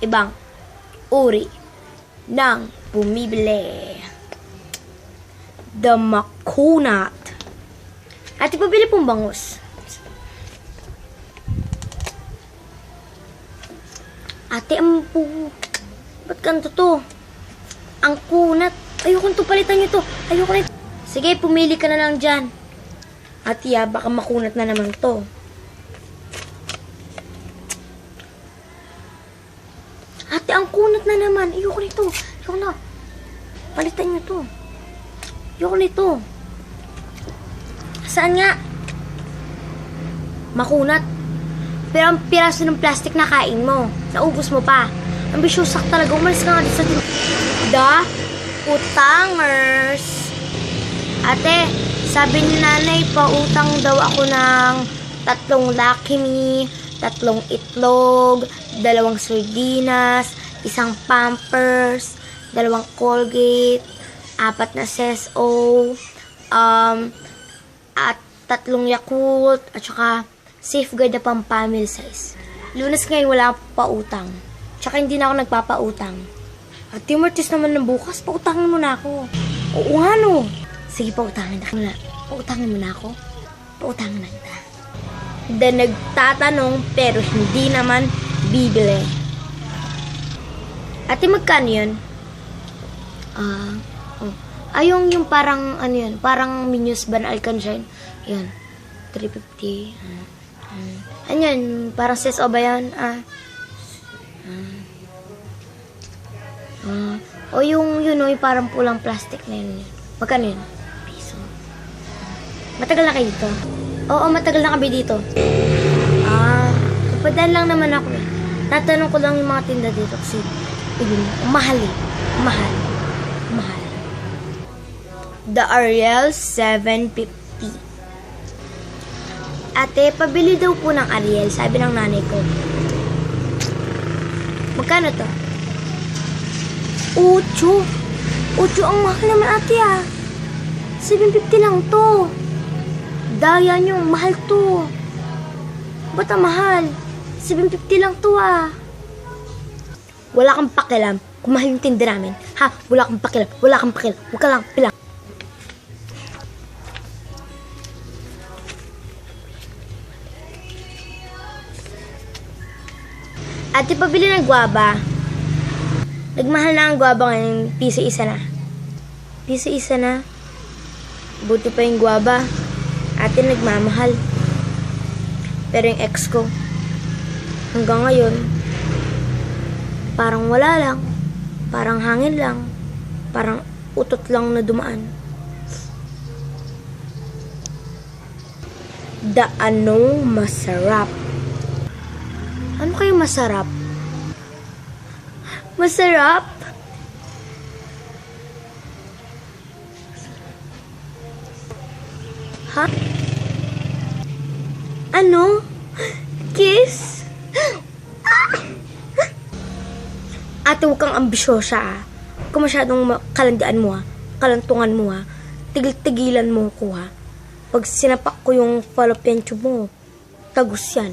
ibang uri ng bumibili. The Makunat. At ipabili pong bangus. Ate, ang po. Ba't ganito to? Ang kunat. Ayoko nito, palitan nyo to. Ayoko nito. Sige, pumili ka na lang dyan. Ate, ah, baka makunat na naman to. Ate, ang kunat na naman. Ayoko nito. Ayoko na. Palitan nyo to. Ayoko nito. Saan nga? Makunat. Pero ang piraso ng plastic na kain mo, naubos mo pa. Ambisyosa ka talaga. Umalis ka nga dito sa dito. The Utangers. Ate, sabi ni nanay, pautang daw ako ng tatlong Lucky Me, tatlong itlog, dalawang sardinas, isang Pampers, dalawang Colgate, apat na Seso, um, at tatlong Yakult, at saka safeguard na pang family size. Lunas ngayon wala akong pautang. Tsaka hindi na ako nagpapautang. At Team Martis naman ng bukas, pautangin mo na ako. Oo nga no. Sige, pautangin na na. Pautangin mo na ako. Pautangin na kita. The nagtatanong pero hindi naman bibili. Ate, magkano yun? Ah, oh. Ay, yung, yung parang, ano yun, parang Minions Ban Alcanzine. Yan. 350. Ah, ah. Ano yun? Parang ses o ba yan? Ah. Ah. O yung, yun, yung parang pulang plastic na yun. Magkano yun? Piso. Matagal na kayo dito? Oo, matagal na kami dito. Ah, kapadaan lang naman ako eh. Tatanong ko lang yung mga tinda dito kasi, yun, mahal eh. Mahal. Mahal. The Ariel 750. Ate, pabili daw po ng Ariel, sabi ng nanay ko. Magkano to? Ocho. Ocho ang mahal naman ate ah. 750 lang to. Daya nyo, mahal to. Ba't ang mahal? 750 lang to ah. Wala kang pakialam kung mahal yung tinda namin. Ha? Wala kang pakialam. Wala kang pakialam. Huwag ka lang pilang. Ate, pabili ng guwaba. Nagmahal na ang guwaba ngayon. Piso isa na. Piso isa na. Buti pa yung guwaba. Ate, nagmamahal. Pero yung ex ko, hanggang ngayon, parang wala lang. Parang hangin lang. Parang utot lang na dumaan. The anong masarap? Ano kayo masarap? Masarap? Ha? Ano? Kiss? Ate, huwag kang ambisyosa ah. Ka masyadong ma- kalandaan mo ah. Kalantungan mo ah. Tigil-tigilan mo ko ah. Pag sinapak ko yung fallopian tube mo, tagus yan.